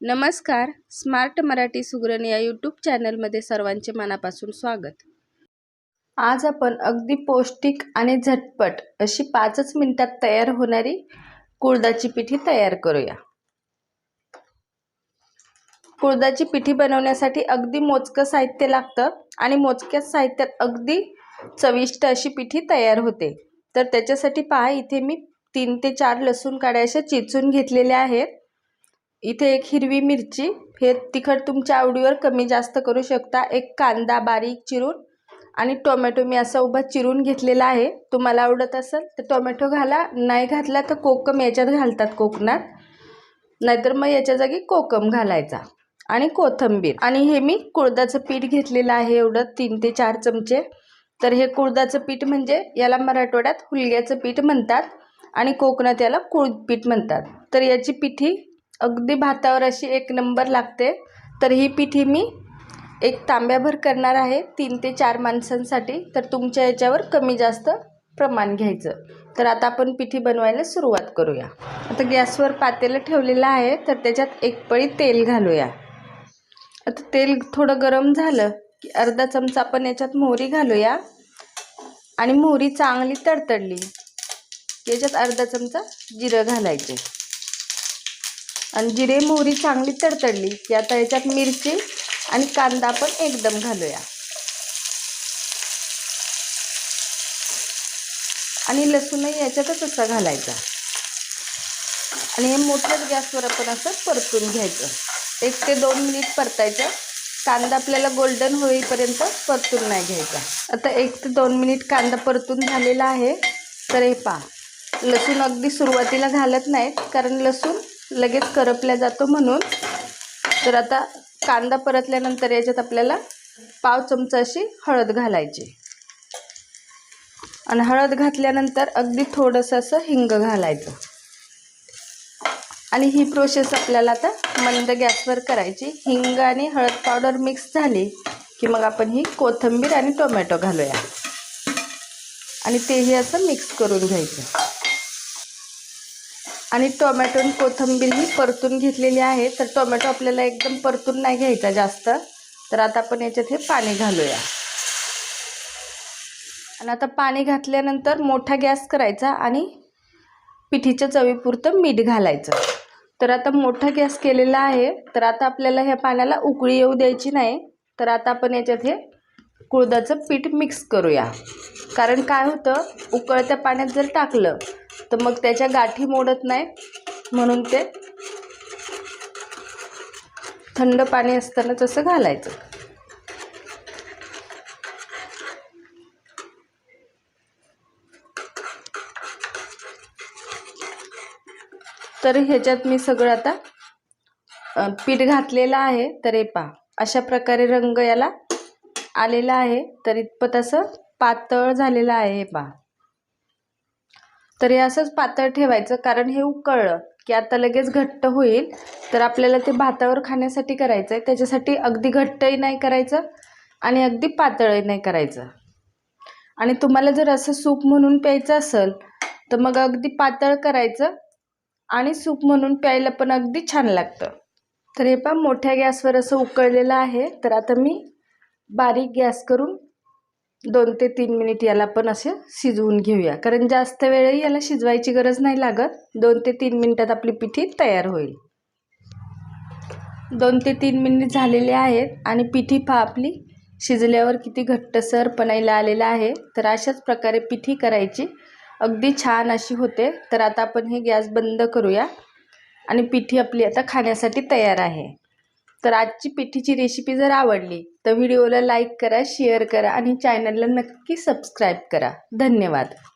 नमस्कार. स्मार्ट मराठी सुगरण या यूट्यूब चॅनलमध्ये सर्वांचे मनापासून स्वागत. आज आपण अगदी पौष्टिक आणि झटपट अशी पाचच मिनिटात तयार होणारी कुळदाची पिठी तयार करूया. कुळदाची पिठी बनवण्यासाठी अगदी मोजकं साहित्य लागतं आणि मोजक्या साहित्यात अगदी चविष्ट अशी पिठी तयार होते. तर त्याच्यासाठी पहा इथे मी तीन ते चार लसूण काड्या अशा चिचून घेतलेल्या आहेत. इथे एक हिरवी मिरची. हे तिखट तुमच्या आवडीवर कमी जास्त करू शकता. एक कांदा बारीक चिरून आणि टोमॅटो मी असा उभा चिरून घेतलेला आहे. तुम्हाला आवडत असेल तर टोमॅटो घाला. नाही घातला तर कोकम याच्यात घालतात कोकणात. नाहीतर मग याच्या जागी कोकम घालायचा आणि कोथंबीर. आणि हे मी कुळदाचं पीठ घेतलेलं आहे एवढं तीन ते चार चमचे. तर हे कुळदाचं पीठ म्हणजे याला मराठवाड्यात हुलग्याचं पीठ म्हणतात आणि कोकणात याला कुळपीठ म्हणतात. तर याची पिठी अगदी भातावर अशी एक नंबर लागते. तर ही पिठी मी एक तांब्याभर करणार आहे. तीन ते चार माणसांसाठी. तर तुमच्या याच्यावर कमी जास्त प्रमाण घ्यायचं. तर आता आपण पिठी बनवायला सुरुवात करूया. आता गॅसवर पातेलं ठेवलेलं आहे. तर त्याच्यात एक पळी तेल घालूया. आता तेल थोडं गरम झालं की अर्धा चमचा आपण याच्यात मोहरी घालूया. आणि मोहरी चांगली तडतडली. याच्यात अर्धा चमचा जिरं घालायचे. आणि जिरे मोहरी चांगली तडतडली की आता याच्यात मिरची आणि कांदा पण एकदम घालूया. आणि लसूणही याच्यातच असा घालायचा. आणि हे मोठ्याच गॅसवर आपण असं परतून घ्यायचं. एक ते दोन मिनिट परतायचं. कांदा आपल्याला गोल्डन होईपर्यंत परतून नाही घ्यायचा. आता एक ते दोन मिनिट कांदा परतून झालेला आहे. तर हे पहा लसूण अगदी सुरुवातीला घालत नाहीत कारण लसूण लगेच करपल्या जातो म्हणून. तर आता कांदा परतल्यानंतर याच्यात आपल्याला पाव चमचा अशी हळद घालायची. आणि हळद घातल्यानंतर अगदी थोडंसं असं हिंग घालायचं. आणि ही प्रोसेस आपल्याला आता मंद गॅसवर करायची. हिंग आणि हळद पावडर मिक्स झाली की मग आपण ही कोथिंबीर आणि टोमॅटो घालूया. आणि तेही असं मिक्स करून घ्यायचं. आणि टोमॅटो आणि कोथिंबीर ही परतून घेतलेली आहे. तर टोमॅटो आपल्याला एकदम परतून नाही घ्यायचा जास्त. तर आता आपण याच्यात हे पाणी घालूया. आणि आता पाणी घातल्यानंतर मोठा गॅस करायचा आणि पिठीच्या चवीपुरतं मीठ घालायचं. तर आता मोठा गॅस केलेला आहे. तर आता आपल्याला ह्या पाण्याला उकळी येऊ द्यायची नाही. तर आता आपण याच्यात हे कुळदाचं पीठ मिक्स करूया. कारण काय होतं? उकळत्या पाण्यात जर टाकलं तर मग त्याच्या गाठी मोडत नाही. म्हणून ते थंड पाणी असताना तसं घालायचं. तर ह्याच्यात मी सगळं आता पीठ घातलेलं आहे तर हे पहा अशा प्रकारे रंग याला आलेला आहे तर इतपत असं पातळ झालेलं आहे हे पहा. तर हे असंच पातळ ठेवायचं कारण हे उकळलं की आता लगेच घट्ट होईल. तर आपल्याला ते भातावर खाण्यासाठी करायचं आहे त्याच्यासाठी अगदी घट्टही नाही करायचं आणि अगदी पातळही नाही करायचं. आणि तुम्हाला जर असं सूप म्हणून प्यायचं असेल तर मग अगदी पातळ करायचं आणि सूप म्हणून प्यायला पण अगदी छान लागतं. तर हे पहा मोठ्या गॅसवर असं उकळलेलं आहे. तर आता मी बारीक गॅस करून दोन ते तीन मिनिट याला पण असे शिजवून घेऊया. कारण जास्त वेळही याला शिजवायची गरज नाही लागत. दोन ते तीन मिनिटात आपली पिठी तयार होईल. दोन ते तीन मिनिट झालेले आहेत आणि पिठी पहा आपली. शिजल्यावर किती घट्टसर पणायला आलेला आहे. तर अशाच प्रकारे पिठी करायची. अगदी छान अशी होते. तर आता आपण हे गॅस बंद करूया. आणि पिठी आपली आता खाण्यासाठी तयार आहे. तर आजची पिठीची रेसिपी जर आवडली तर व्हिडिओला लाईक करा शेअर करा आणि चॅनलला नक्की सबस्क्राईब करा. धन्यवाद.